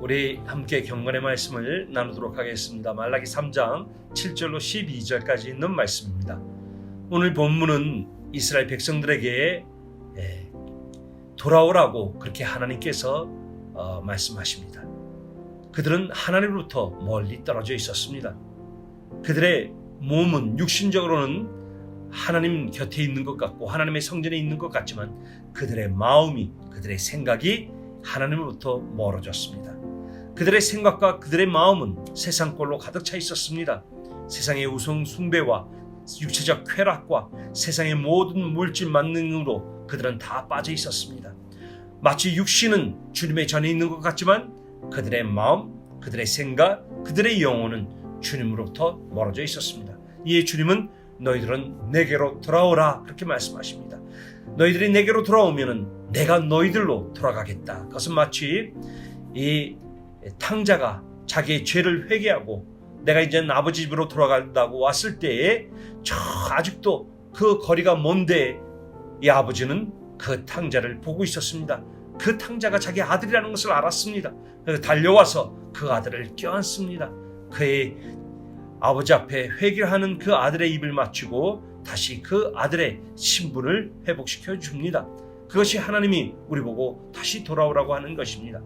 우리 함께 경건의 말씀을 나누도록 하겠습니다. 말라기 3장 7절로 12절까지 있는 말씀입니다. 오늘 본문은 이스라엘 백성들에게 예, 돌아오라고 그렇게 하나님께서 어, 말씀하십니다. 그들은 하나님으로부터 멀리 떨어져 있었습니다. 그들의 몸은 육신적으로는 하나님 곁에 있는 것 같고 하나님의 성전에 있는 것 같지만 그들의 마음이 그들의 생각이 하나님으로부터 멀어졌습니다. 그들의 생각과 그들의 마음은 세상 꼴로 가득 차 있었습니다. 세상의 우상 숭배와 육체적 쾌락과 세상의 모든 물질 만능으로 그들은 다 빠져 있었습니다. 마치 육신은 주님의 전에 있는 것 같지만 그들의 마음, 그들의 생각, 그들의 영혼은 주님으로부터 멀어져 있었습니다. 이에 주님은 너희들은 내게로 돌아오라 그렇게 말씀하십니다. 너희들이 내게로 돌아오면은 내가 너희들로 돌아가겠다. 그것은 마치 이 탕자가 자기의 죄를 회개하고 내가 이제 아버지 집으로 돌아간다고 왔을 때에 저 아직도 그 거리가 먼데 이 아버지는 그 탕자를 보고 있었습니다. 그 탕자가 자기 아들이라는 것을 알았습니다. 그래서 달려와서 그 아들을 껴안습니다. 그의 아버지 앞에 회개하는 그 아들의 입을 맞추고 다시 그 아들의 신분을 회복시켜 줍니다. 그것이 하나님이 우리 보고 다시 돌아오라고 하는 것입니다.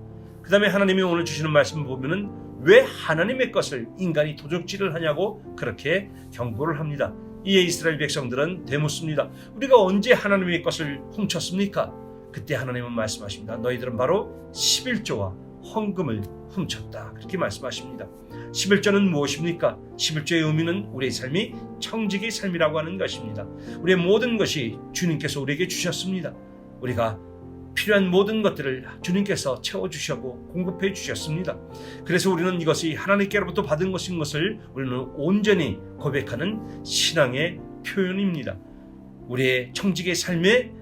그 다음에 하나님이 오늘 주시는 말씀을 보면은 왜 하나님의 것을 인간이 도적질을 하냐고 그렇게 경고를 합니다. 이에 이스라엘 백성들은 되묻습니다. 우리가 언제 하나님의 것을 훔쳤습니까? 그때 하나님은 말씀하십니다. 너희들은 바로 11조와 헌금을 훔쳤다. 그렇게 말씀하십니다. 11조는 무엇입니까? 11조의 의미는 우리의 삶이 청지기 삶이라고 하는 것입니다. 우리의 모든 것이 주님께서 우리에게 주셨습니다. 우리가 필요한 모든 것들을 주님께서 채워주셨고 공급해 주셨습니다. 그래서 우리는 이것이 하나님께로부터 받은 것인 것을 우리는 온전히 고백하는 신앙의 표현입니다. 우리의 청직의 삶의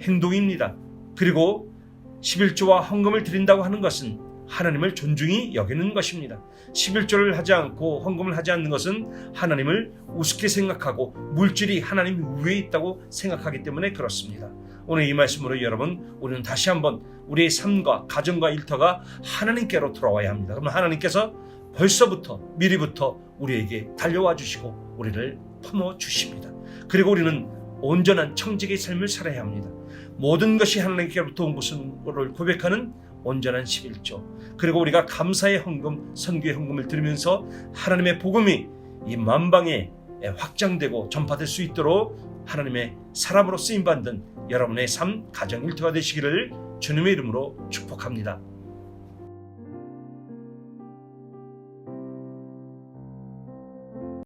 행동입니다. 그리고 11조와 헌금을 드린다고 하는 것은 하나님을 존중히 여기는 것입니다. 11조를 하지 않고 헌금을 하지 않는 것은 하나님을 우습게 생각하고 물질이 하나님 위에 있다고 생각하기 때문에 그렇습니다. 오늘 이 말씀으로 여러분 우리는 다시 한번 우리의 삶과 가정과 일터가 하나님께로 돌아와야 합니다. 그러면 하나님께서 벌써부터 미리부터 우리에게 달려와 주시고 우리를 품어 주십니다. 그리고 우리는 온전한 청직의 삶을 살아야 합니다. 모든 것이 하나님께로부터 온 것을 고백하는 온전한 11조. 그리고 우리가 감사의 헌금, 선교의 헌금을 드리면서 하나님의 복음이 이 만방에 확장되고 전파될 수 있도록 하나님의 사람으로 쓰임 받는 여러분의 삶 가정 일터가 되시기를 주님의 이름으로 축복합니다.